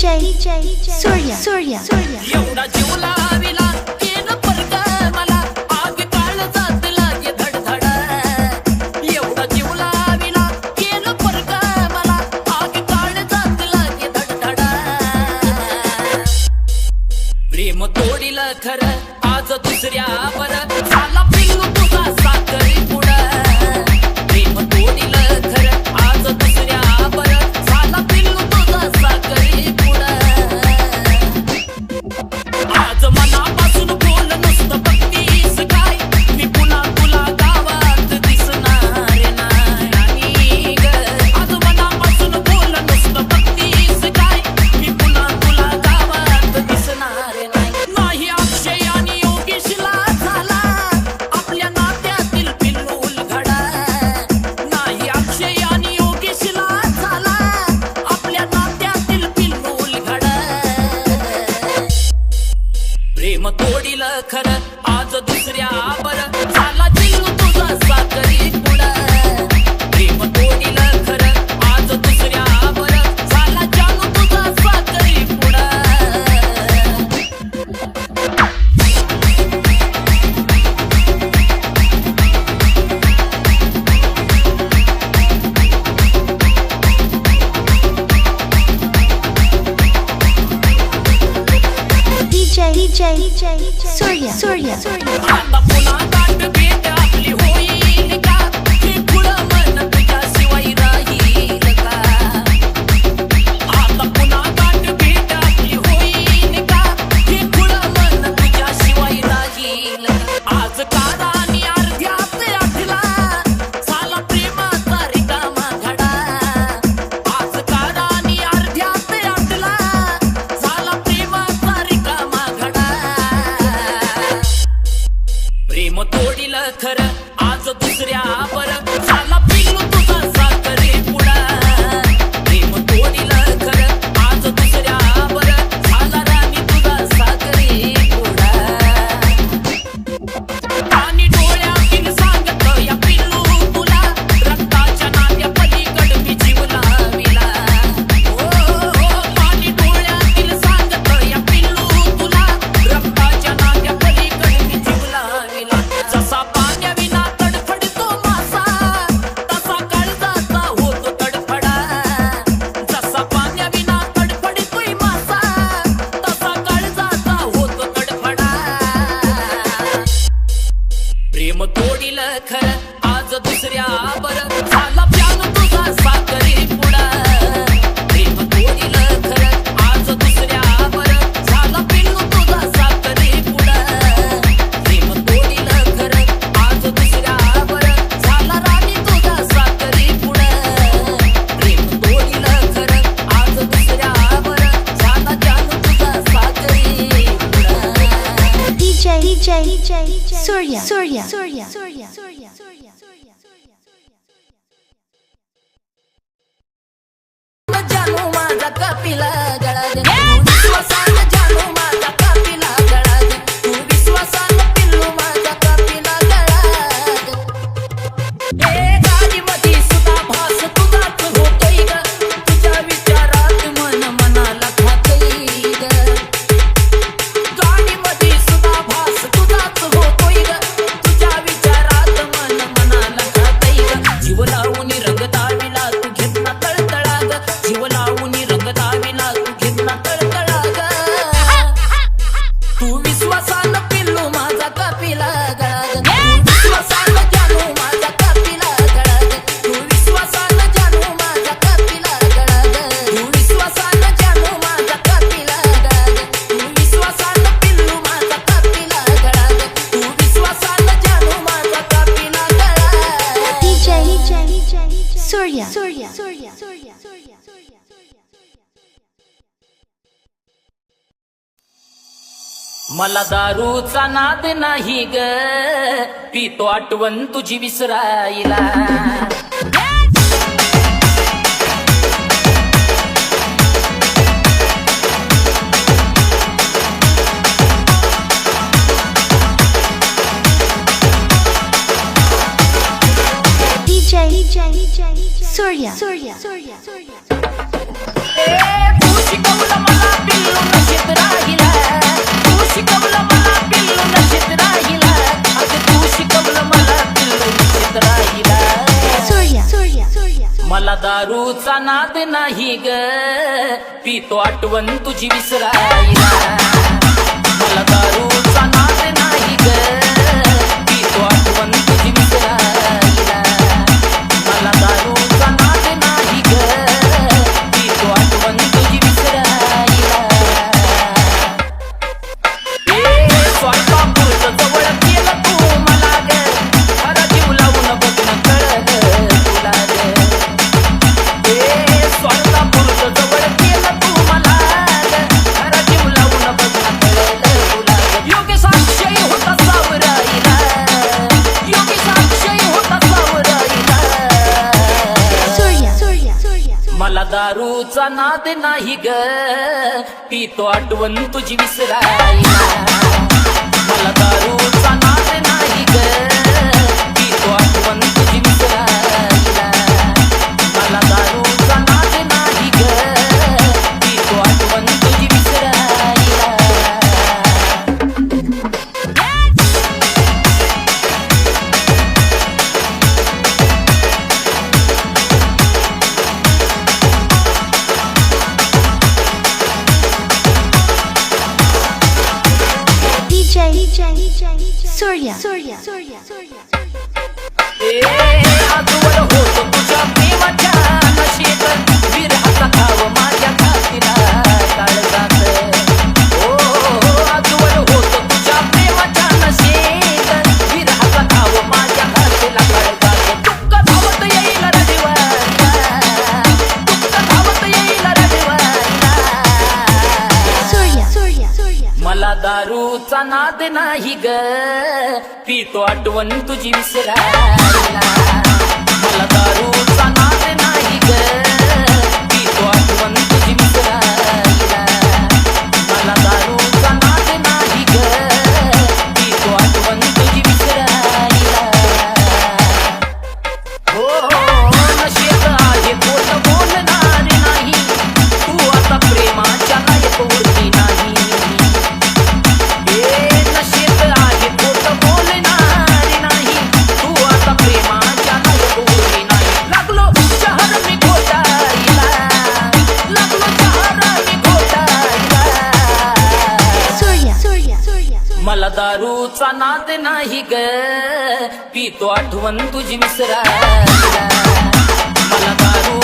DJ Surya Surya Surya खरं आज दुसऱ्या सोडील खर आज दुसऱ्या बर siri आज दुसऱ्या बर झाला DJ, DJ, Surya Surya, Surya, Surya, Surya, Surya, Surya, Surya. Surya. Tu e sua sala. मला दारूचा नाद नाही ग. पितो आठवण तुझी विसरायला. Surya, Surya, Surya, Surya. Hey, मला दारूचा नाद नाही ग. पितो आठवण तुझी विसरायला. मला दारूचा नाद तुझा नाद नाही ग. ती तो आठवण तुझी विसरायला. मला दारू DJ, DJ, DJ Surya. Surya. Surya. Surya. नाही ग. पितो आठवण तुझी विसरा नाही ग. पितो आठवण तुझी मिसरा. मला दारू